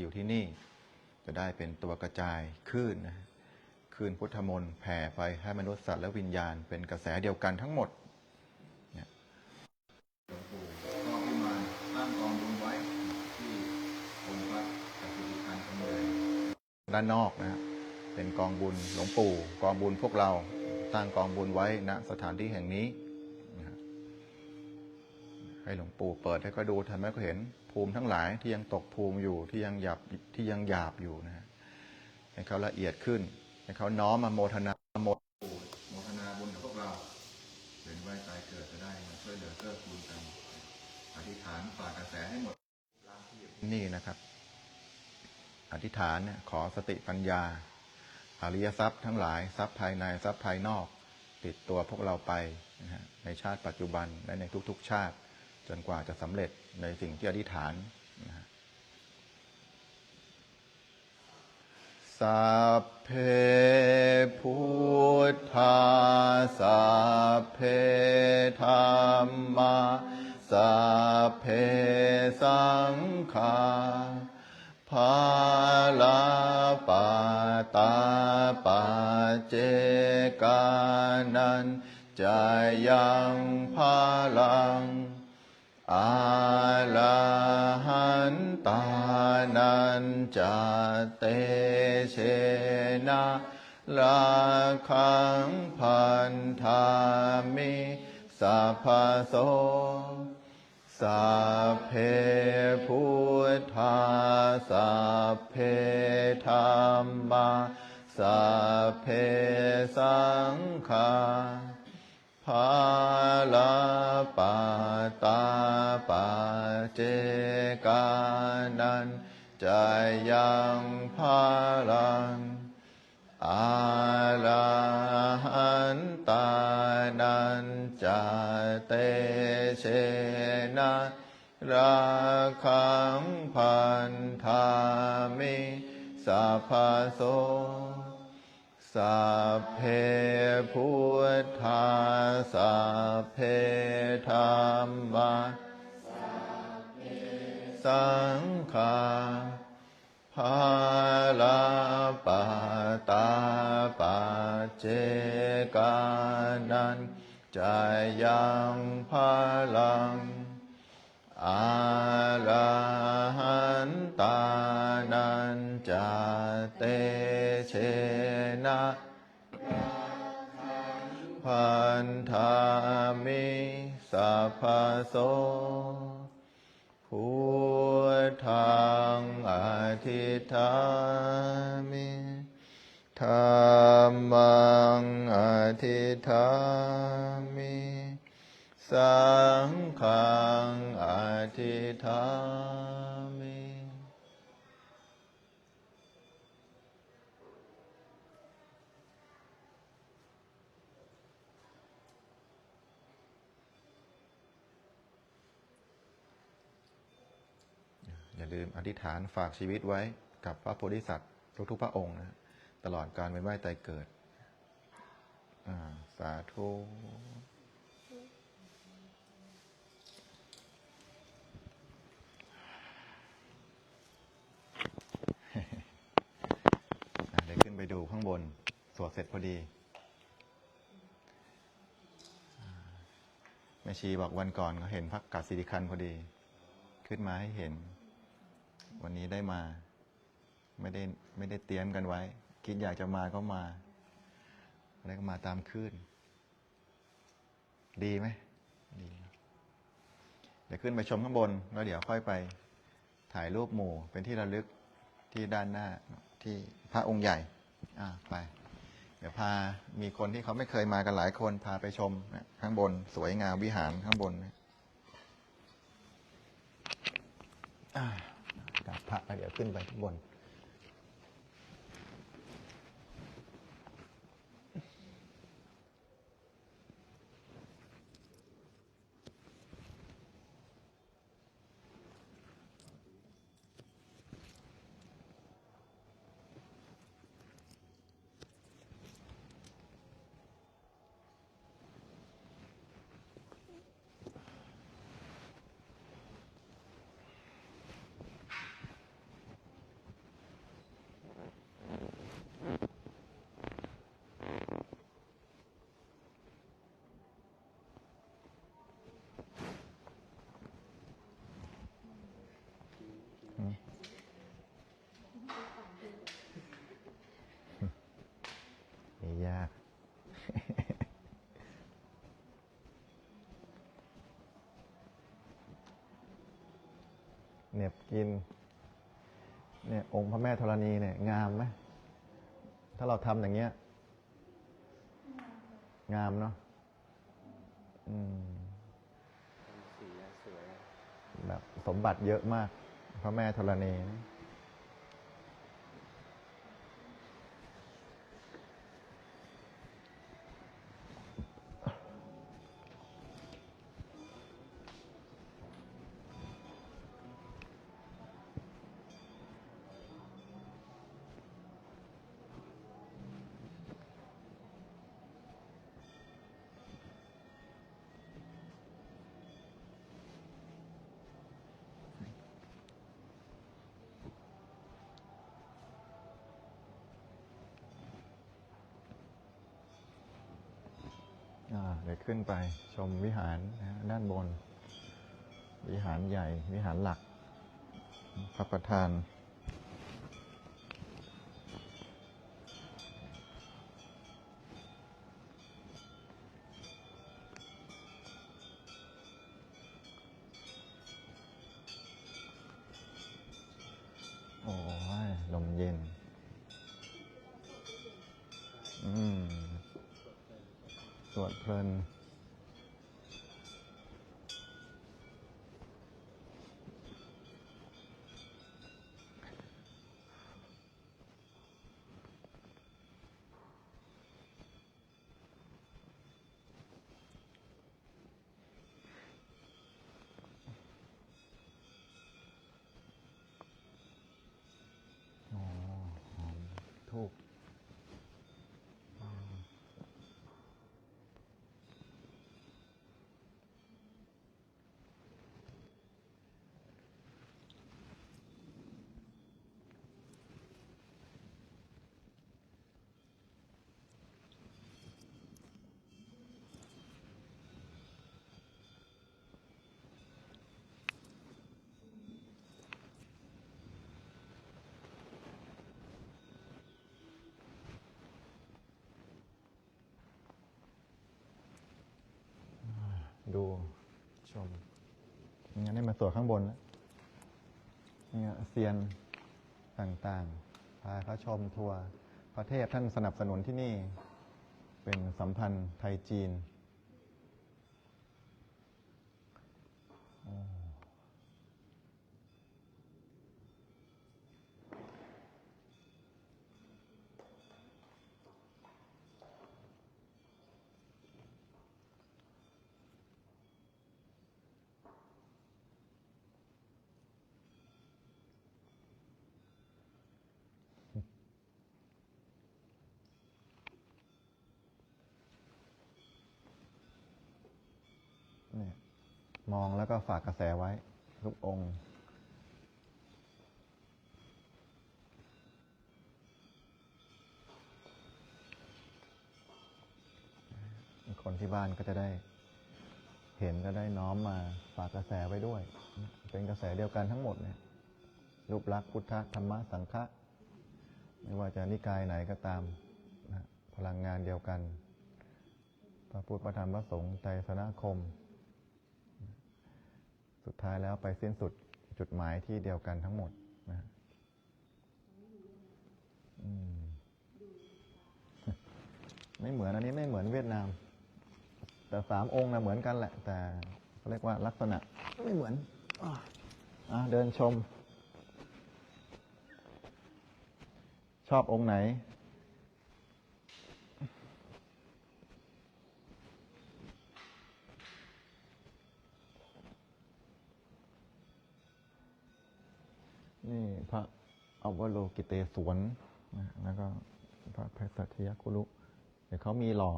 อยู่ที่นี่ จะได้เป็นตัวกระจายคลื่นนะคลื่นพุทธมนต์แผ่ไปให้มนุษย์สัตว์และวิญญาณเป็นกระแสเดียวกันทั้งหมดเนี่ยหลวงปู่ก็พิมานตั้งกองบุญไว้ที่องค์พระจักริพันธ์ขโมยด้านนอกนะฮะเป็นกองบุญหลวงปู่ กองบุญพวกเราตั้งกองบุญไว้ณสถานที่แห่งนี้นะฮะ ให้หลวงปู่เปิดให้เขาดูทำให้เขาเห็นภูมิทั้งหลายที่ยังตกภูมิอยู่ที่ยังหยาบที่ยังหยาบอยู่นะฮะให้เขาละเอียดขึ้น ให้เขาน้อมมาโมทนาโมโมทนาบุญกับพวกเราเป็นไหวตายเกิดจะได้มาช่วยเหลือเกื้อกูลกันอธิษฐานฝากกระแสให้หมดนี่นะครับ อธิษฐานเนี่ยขอสติปัญญาอริยทรัพย์ทั้งหลายทรัพย์ภายในทรัพย์ภายนอก ติดตัวพวกเราไปนะฮะในชาติปัจจุบันและในทุกๆชาติ จนกว่าจะสำเร็จในสิ่งที่อธิษฐานนะสัพเพพุทธาสัพเพธรรมาสัพเพสังฆาภาลาปาตาปาเจกานันจะยังภาลัง อาลาหันตานันจเตเชนะราคังพันธามิสัพโสสัพเพพุทธาสัพเพธรรมาสัพเพสังฆาภาลา ตาปาเจกานันจะยังพาลังอาลาหันตานันจะเตเชนะราคังพันธามิสัพพโส สัพเพพุทธาสัพเพธรรมาสังฆาภาลาปาตาปาเจกานันจยังพาลัง อาลาหันตานันจเตเชนะพันธามิสัพพโสพุทธังอธิษฐามิธรรมังอธิษฐาม สังฆังอธิษฐามิอย่าลืมอธิษฐานฝากชีวิตไว้กับพระโพธิสัตว์ทุกๆพระองค์นะตลอดการเป็นไหวตายเกิด สาธุ อะเดี๋ยวขึ้นไปดูข้างบน สวดเสร็จพอดีแม่ชีบอกวันก่อนเขาเห็นพักกาศิริคันพอดี ขึ้นมาให้เห็น วันนี้ได้มา ไม่ได้ไม่ได้เตรียมกันไว้ คิดอยากจะมาก็มาแล้วก็มาตามคลื่นดีไหมดีเดี๋ยวขึ้นไปชมข้างบน แล้วเดี๋ยวค่อยไปถ่ายรูปหมู่เป็นที่ระลึกที่ด้านหน้าที่พระองค์ใหญ่ อ่าไป เดี๋ยวพามีคนที่เขาไม่เคยมากันหลายคนพาไปชมนะข้างบนสวยงามวิหารข้างบนนะอ่ากราบพระเดี๋ยวขึ้นไปข้างบน อ เหน็บ กินเนี่ยองค์พระแม่ธรณีเนี่ยงามไหมถ้าเราทำอย่างเงี้ย งามเนาะอืมสีสวยแบบสมบัติเยอะมาก พระแม่ธรณีนะ เดี๋ยวขึ้นไปชมวิหารนะด้านบน วิหารใหญ่ วิหารหลัก พระประธาน โอ้ยลมเย็น วดเพลิน อ๋อหอมทูบ ดูชมงั้นได้มาสวดข้างบนแล้วเนี่ยเซียนต่างๆ พาเขาชมทัวร์ประเทศท่านสนับสนุนที่นี่ เป็นสัมพันธ์ไทยจีนโอ้เนี่ย มองแล้วก็ฝากกระแสไว้ ทุกองค์ คนที่บ้านก็จะได้ เห็นก็ได้น้อมมาฝากกระแสไว้ด้วย เป็นกระแสเดียวกันทั้งหมดเนี่ยรูปลักษณ์พุทธธรรมสังฆะไม่ว่าจะนิกายไหนก็ตามนะพลังงานเดียวกัน พระพุทธพระธรรมพระสงฆ์ไตรสนาคม สุดท้ายแล้วไปสิ้นสุดจุดหมายที่เดียวกันทั้งหมดนะมไม่เหมือนอันนี้ไม่เหมือนเวียดนาม แต่สามองค์นะเหมือนกันแหละ แต่เขาเรียกว่าลักษณะไม่เหมือนอะอะเดินชม ชอบองค์ไหน นี่พระอวโลกิเตศวนนะแล้วก็พระเพสัทยคุรุเดี๋ยวเขามีหล่อ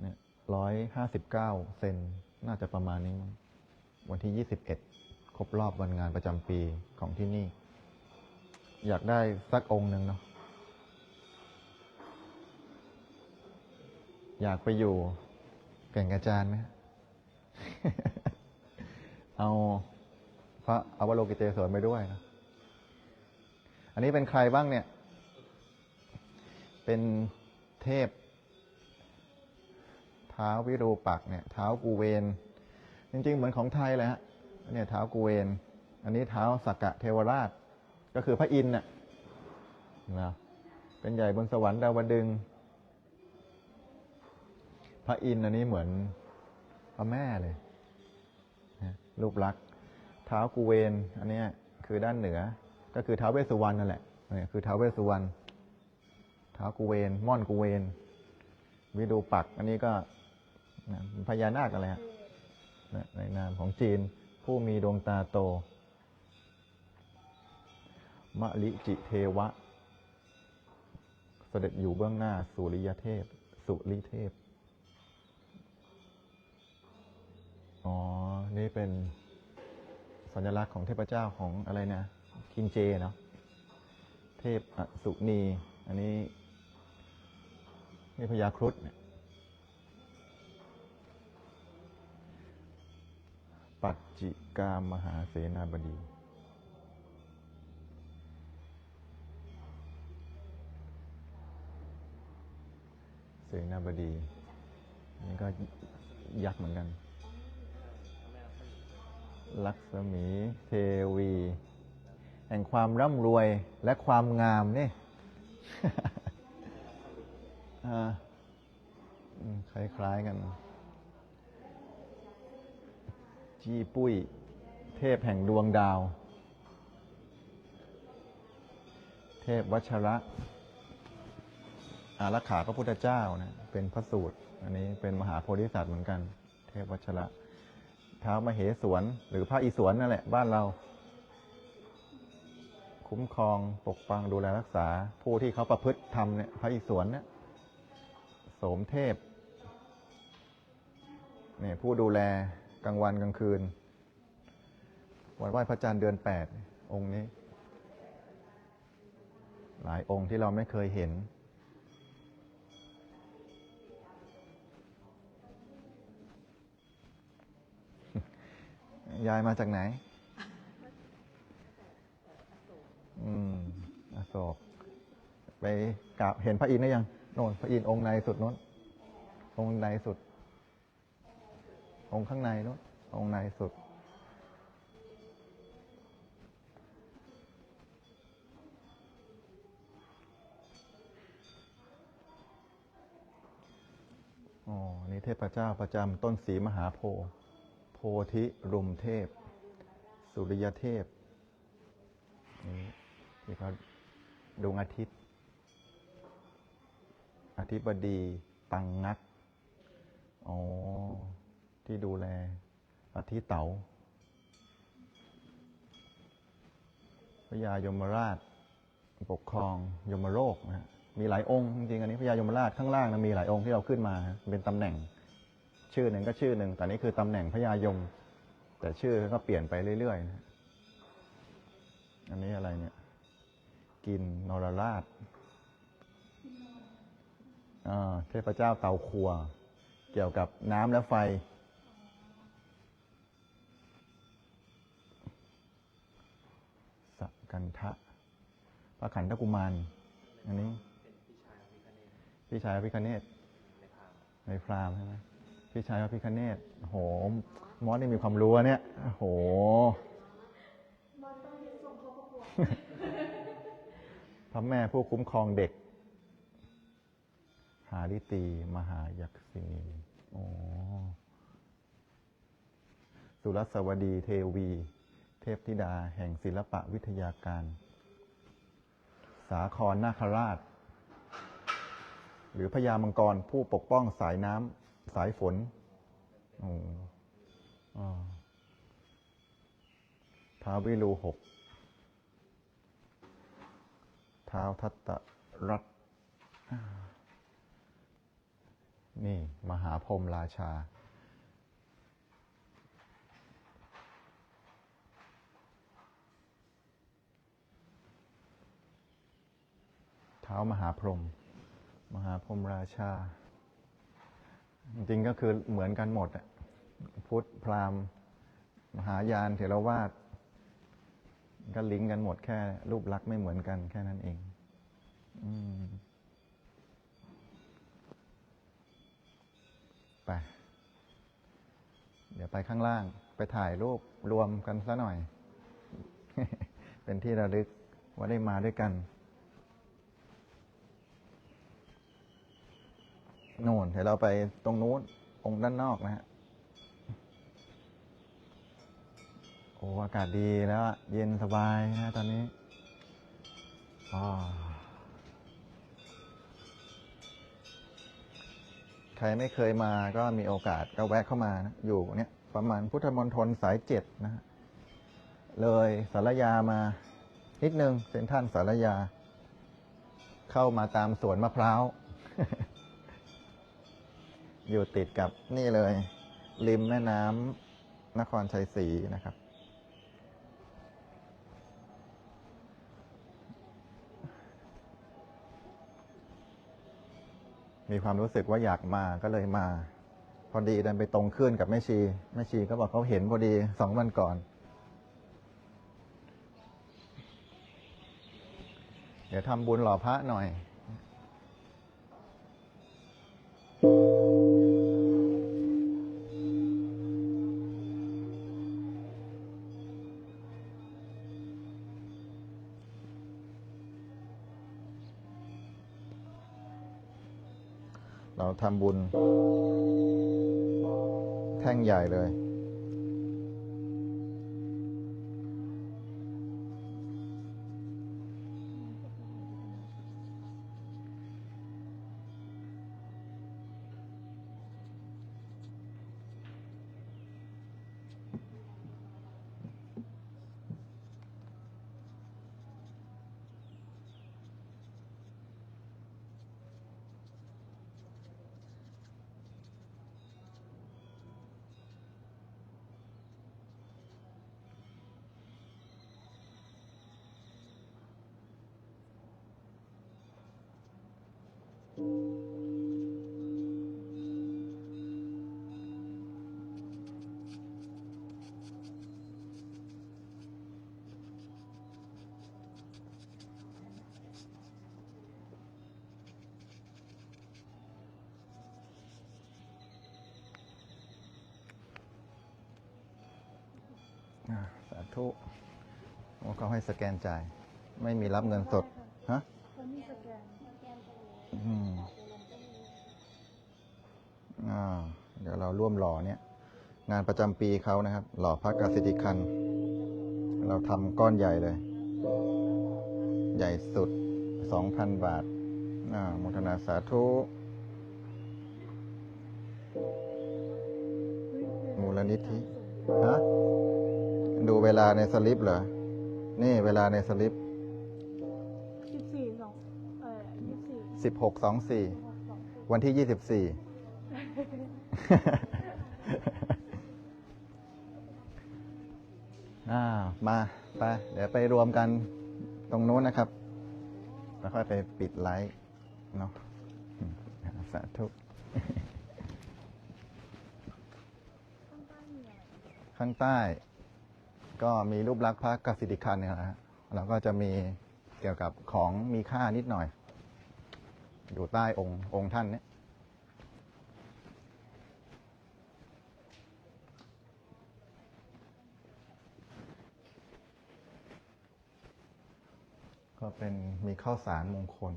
เนี่ยร้อยห้าสิบเก้าเซนน่าจะประมาณนี้มั้งวันที่ยี่สิบเอ็ดครบรอบวันงานประจำปีของที่นี่ อยากได้สักองค์หนึ่งเนาะอยากไปอยู่แก่งกระจานไหม เอาพระอวโลกิเตศวนไปด้วยนะ อันนี้เป็นใครบ้างเนี่ย เป็นเทพ เท้าวิรูปักษ์เนี่ย เท้ากูเวน จริง ๆ เหมือนของไทยเลยฮะ เนี่ยเท้ากูเวน อันนี้เท้าสักกะเทวราช ก็คือพระอินทร์น่ะนะเป็นใหญ่บนสวรรค์ดาวดึง พระอินทร์อันนี้เหมือนพระแม่เลยนะรูปลักษณ์เท้ากุเวน อันนี้คือด้านเหนือ ก็คือท้าวเวสสุวรรณนั่นแหละเนี่ยคือท้าวเวสสุวรรณเท้ากุเวนม่อนกุเวนวิดูปัก อันนี้ก็พญานาคอะไรฮะนะในนามของจีน ผู้มีดวงตาโต มะลิจิเทวะ เสด็จอยู่เบื้องหน้า สุริยเทพ สุริเทพ อ๋อ นี่เป็นสัญลักษณ์ของเทพเจ้าของอะไรนะ คินเจเนาะเทพสุนี อันนี้นี่พญาครุฑปัจจิกามมหาเสนาบดี เสนาบดีนี่ก็ยักษ์เหมือนกัน ลักษมีเทวี แห่งความร่ำรวยและความงามนี่คล้ายๆกัน จีปุ้ย เทพแห่งดวงดาว เทพวัชระ อารักขาพระพุทธเจ้านะเป็นพระสูตร อันนี้เป็นมหาโพธิสัตว์เหมือนกัน เทพวัชระ เท้ามเหสวน หรือพระอิศวรนั่นแหละ บ้านเรา คุ้มครองปกปังดูแลรักษา ผู้ที่เขาประพฤติธรรมเนี่ยพระอิศวรเนี่ยโสมเทพเนี่ยผู้ดูแลกลางวันกลางคืน วันไหว้พระจันทร์เดือนแปดองค์นี้ หลายองค์ที่เราไม่เคยเห็น ยายมาจากไหน อืมอโศก ไปกราบเห็นพระอินทร์ได้ยังโน่นพระอินทร์องค์ในสุดโน้นองค์ในสุด องค์ข้างในโน้นองค์ในสุด อ๋อ นี่เทพเจ้าประจำต้นสีมหาโพธิ์โพธิรุมเทพ สุริยเทพนี่ ที่เขาดวงอาทิตย์ อธิบดีตังงักอ๋อที่ดูแลอาทิเต๋าพระยายมราช ปกครองยมโลกนะมีหลายองค์จริงๆอันนี้พระยายมราชข้างล่างนะมีหลายองค์ที่เราขึ้นมา เป็นตำแหน่ง ชื่อหนึ่งก็ชื่อหนึ่งแต่นี่คือตำแหน่งพระยายม แต่ชื่อก็เปลี่ยนไปเรื่อยๆนะอันนี้อะไรเนี่ย กินนรราชเทพเจ้าเตาครัว เกี่ยวกับน้ำและไฟสกันทะพระขันธกุมาร อันนี้ พี่ชายของพิคเนตพี่ชายพระพิคเนตในพรามในพรามใช่ไหมพี่ชายพระพิคเนตโหมอสนี่มีความรู้เนี่ยโห พระแม่ผู้คุ้มครองเด็ก หาดิตี มหายักษินีโอ้สุรสวดีเทวี เทพธิดาแห่งศิลปะวิทยาการ สาครนาคราช หรือพญามังกรผู้ปกป้องสายน้ำสายฝนโอ้ท้าววิรูหก ท้าวทัตตรัตน์นี่ มหาพรหมราชา เท้ามหาพรหมมหาพรหมราชา จริงก็คือเหมือนกันหมดอะพุทธพราหมณ์ มหายานเถรวาท ก็ลิงก์กันหมดแค่ รูปลักษณ์ไม่เหมือนกันแค่นั้นเอง อืมไป เดี๋ยวไปข้างล่าง ไปถ่ายรูปรวมกันซะหน่อย เป็นที่ระลึกว่าได้มาด้วยกันโน่นเดี๋ยวเราไปตรงนู้นองค์ด้านนอกนะฮะ โอ้อากาศดีแล้วเย็นสบายนะตอนนี้ใครไม่เคยมาก็มีโอกาสก็แวะเข้ามานะอยู่เนี่ยประมาณพุทธมณฑลสายเจ็ดนะฮะเลยสารยามานิดนึงเซ็นทรัลสารยา เข้ามาตามสวนมะพร้าว อยู่ติดกับนี่เลย ริมแม่น้ำนครชัยศรีนะครับ มีความรู้สึกว่าอยากมาก็เลยมา พอดีเดินไปตรงขึ้นกับแม่ชีแม่ชีก็บอกเขาเห็นพอดีสองวันก่อน เดี๋ยวทำบุญหล่อพระหน่อย ทำบุญ แท่งใหญ่เลย สาธุโอ้เขาให้สแกนจ่าย ไม่มีรับเงินสด ฮะ คนที่สแกน อืมอ่าเดี๋ย วเราร่วมหล่อเนี่ยงานประจำปีเขานะครับ หล่อพระกสิทธิคัน เราทำก้อนใหญ่เลย ใหญ่สุด 2,000 บาทอ่าโมทนาสาธุ มูลนิธิฮะดูเวลาในสลิปเหรอ นี่เวลาในสลิปสิบสี่สองเอ่อยี่สิบสี่สิบหกสองสี่หกสองสี่วันที่ยี่สิบสี่ อ้ามาไปเดี๋ยวไปรวมกันตรงโน้นนะครับ แล้วค่อยไปปิดไลฟ์เนาะสาธุข้างใต้ ก็มีรูปลักษณ์พระกสิทธิคันเนี่ยนะฮะแล้วก็จะมีเกี่ยวกับของมีค่านิดหน่อย อยู่ใต้องค์องค์ท่านเนี่ย ก็เป็นมีข้าวสารมงคล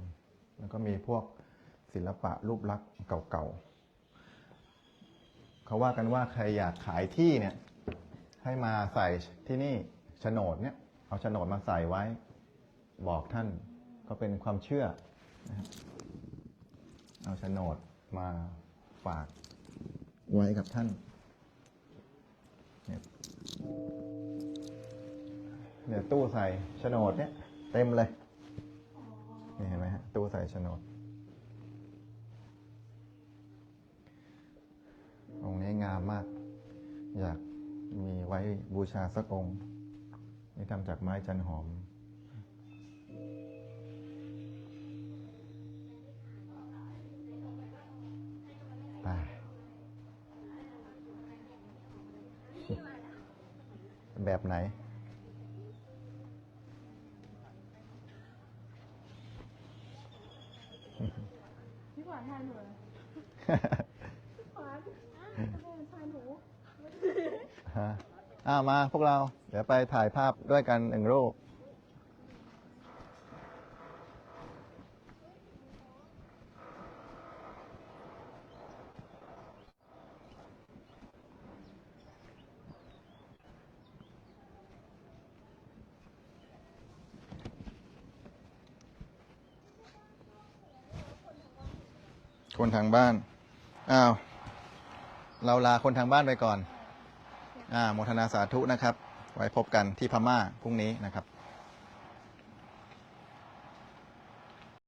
แล้วก็มีพวกศิลปะรูปลักษณ์เก่าๆเขาว่ากันว่าใครอยากขายที่เนี่ย ให้มาใส่ที่นี่โฉนดเนี่ย เอาโฉนดมาใส่ไว้ บอกท่านก็เป็นความเชื่อ เอาโฉนดมาฝากไว้กับท่านเนี่ยเนี่ยตู้ใส่โฉนดเนี่ย เต็มเลย นี่เห็นไหมฮะ ตู้ใส่โฉนดองค์นี้งามมาก อยากมีไว้บูชาสักองค์นี่ทำจากไม้จันหอม ไปแบบไหน พี่ขวานทานหนูเหรอพี่ขวานทำไมทานหนูฮะอ้าวมาพวกเรา เดี๋ยวไปถ่ายภาพด้วยกันหนึ่งรูป ทางบ้าน อ้าว เราลาคนทางบ้านไปก่อน อ่าโมทนาสาธุนะครับ ไว้พบกันที่พม่าพรุ่งนี้นะครับ